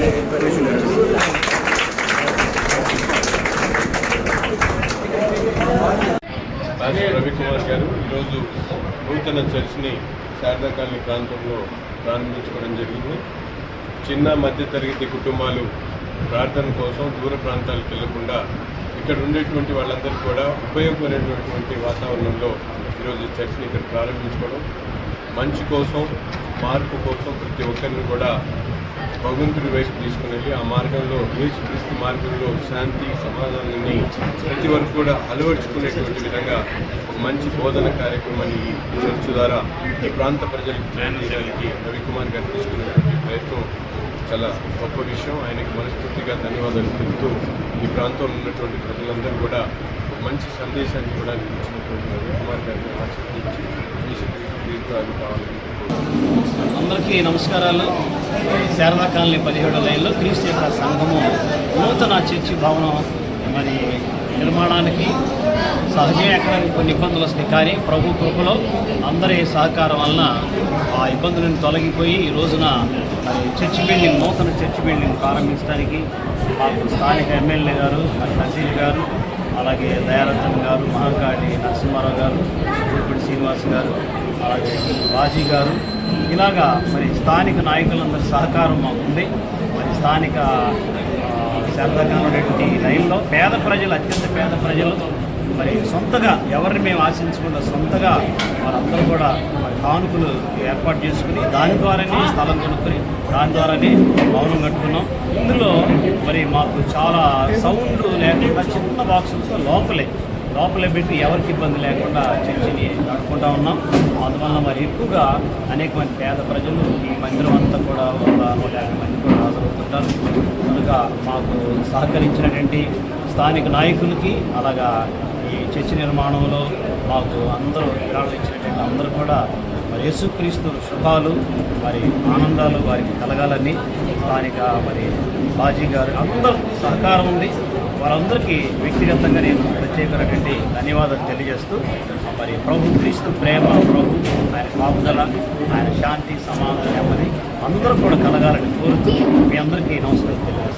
ఎవరు నవ్వుతున్నారు రవికుమార్ గారు ఈరోజు నూతన చర్చిని శారదా కాలనీ ప్రాంతంలో ప్రారంభించుకోవడం జరిగింది. చిన్న మధ్య తరగతి కుటుంబాలు ప్రార్థన కోసం దూర ప్రాంతాలకు వెళ్ళకుండా ఇక్కడ ఉండేటువంటి వాళ్ళందరికీ కూడా ఉపయోగపడేటటువంటి వాతావరణంలో ఈరోజు చర్చ్ని చర్చిని ఇక్కడ ప్రారంభించుకోవడం మంచి కోసం మార్పు కోసం ప్రతి ఒక్కరిని కూడా భగవంతుడి వైపు తీసుకుని వెళ్ళి ఆ మార్గంలో యేసుక్రీస్తు మార్గంలో శాంతి సమాధానాన్ని ప్రతి వరకు కూడా అలవర్చుకునేటువంటి విధంగా మంచి బోధన కార్యక్రమాన్ని ఈ చర్చ ద్వారా ఈ ప్రాంత ప్రజలకు చేయడానికి రవికుమార్ గారు తీసుకునేటువంటి ప్రయత్నం చాలా గొప్ప విషయం. ఆయనకి మనస్ఫూర్తిగా ధన్యవాదాలు తెలుపుతూ ఈ ప్రాంతంలో ఉన్నటువంటి ప్రజలందరూ కూడా మంచి సందేశాన్ని కూడా ఇచ్చినటువంటి రవికుమార్ గారిని ఆశీర్వదించి దీర్ఘాలు కావాలని అందరికీ నమస్కారాలు. శారదా కాలనీ పదిహేడు లైన్లో క్రీస్తు యొక్క సంఘము నూతన చర్చి భవనం. మరి నిర్మాణానికి సహజంగా ఎక్కడానికి కొన్ని ఇబ్బందులు వస్తాయి. కానీ ప్రభు కృపలో అందరి సహకారం వలన ఆ ఇబ్బందులను తొలగిపోయి ఈ రోజున మరి చర్చి బిల్డింగ్ నూతన చర్చి బిల్డింగ్ ప్రారంభించడానికి మాకు స్థానిక ఎమ్మెల్యే గారు నజీర్ గారు అలాగే దయారథన్ గారు మహాకాళి నరసింహారావు గారు జూపిడి శ్రీనివాస్ గారు అలాగే బాజీ గారు. ఇలాగా మరి స్థానిక నాయకులందరి సహకారం మాకు ఉంది మరి స్థానిక శారదాగా రైల్లో లైన్లో పేద ప్రజలు అత్యంత పేద ప్రజలు మరి సొంతగా ఎవరిని మేము ఆశించకుండా సొంతగా వారందరూ కూడా మరి కానుకలు ఏర్పాటు చేసుకుని దాని ద్వారానే స్థలం కొనుక్కుని దాని ద్వారానే భవనం కట్టుకున్నాం. ఇందులో మరి మాకు చాలా సౌండ్ లేకుండా చిన్న బాక్సులతో లోపలే లోపలే పెట్టి ఎవరికి ఇబ్బంది లేకుండా చర్చిని నడుపుకుంటా ఉన్నాం. అందువల్ల మరి ఎక్కువగా అనేక మంది పేద ప్రజలు ఈ మందిరం అంతా కూడా ఒక యాభై మంది కూడా హాజరవుతుంటారు కనుక మాకు సహకరించినటువంటి స్థానిక నాయకులకి అలాగా ఈ చర్చి నిర్మాణంలో మాకు అందరూ విరాళం ఇచ్చినటువంటి అందరూ కూడా మరి యేసుక్రీస్తు శుభాలు మరి ఆనందాలు వారికి కలగాలని స్థానిక మరి బాజీ గారు అందరూ సహకారం ఉంది. వారందరికీ వ్యక్తిగతంగా నేను ప్రత్యేకమైనటువంటి ధన్యవాదాలు తెలియజేస్తూ మరి ప్రభు క్రీస్తు ప్రేమ ప్రభు ఆయన కాపుదల ఆయన శాంతి సమాధానం నెమ్మది. అందరూ కూడా కలగాలని కోరుతూ మీ అందరికీ నమస్కారం.